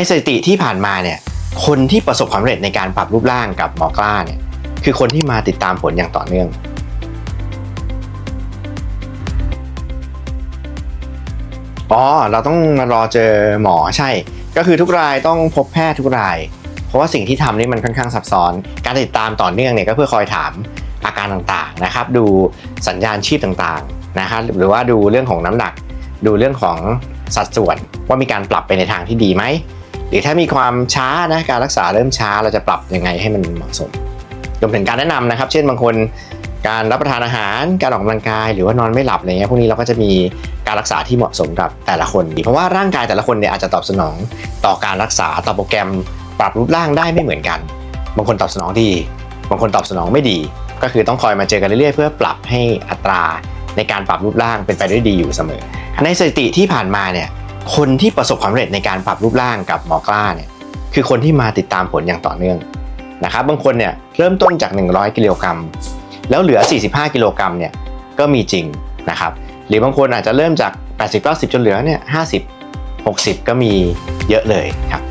ในสถิติที่ผ่านมาเนี่ยคนที่ประสบความสำเร็จในการปรับรูปร่างกับหมอกล้าเนี่ยคือคนที่มาติดตามผลอย่างต่อเนื่อง อ๋อ เราต้องมารอเจอหมอใช่ ก็คือทุกรายต้องพบแพทย์ทุกราย เพราะว่าสิ่งที่ทำนี่มันค่อนข้างซับซ้อน การติดตามต่อเนื่องเนี่ยก็เพื่อคอยถามอาการต่างๆนะครับ ดูสัญญาณชีพต่างๆนะครับหรือว่าดูเรื่องของน้ำหนัก ดูเรื่องของสัดส่วนว่ามีการปรับไปในทางที่ดีไหม หรือถ้ามีความช้านะการรักษาเริ่มช้าเราจะปรับยังไงให้มันเหมาะสมรวมถึงการแนะนำนะครับ เช่นบางคนการรับประทานอาหาร การออกกำลังกาย หรือว่านอนไม่หลับอะไรเงี้ยพวกนี้เราก็จะมีการรักษาที่เหมาะสมกับแต่ละคน เพราะว่าร่างกายแต่ละคนเนี่ยอาจจะตอบสนองต่อการรักษาต่อโปรแกรม ปรับรูปร่างได้ไม่เหมือนกัน บางคนตอบสนองดี บางคนตอบสนองไม่ดี ก็คือต้องคอยมาเจอกันเรื่อยๆ เพื่อปรับให้อัตราในการปรับรูปร่างเป็นไปได้ดีอยู่เสมอในสถิติที่ผ่านมาเนี่ย คนที่ประสบความสำเร็จในการปรับรูปร่างกับหมอกล้าเนี่ยคือคนที่มาติดตามผลอย่างต่อเนื่องนะครับบางคนเนี่ยเริ่มต้นจาก 100 กิโลกรัมแล้วเหลือ 45 กิโลกรัมเนี่ยก็มีจริงนะครับหรือบางคนอาจจะเริ่มจาก 80 90 จนเหลือเนี่ย50 60 ก็มีเยอะเลยครับ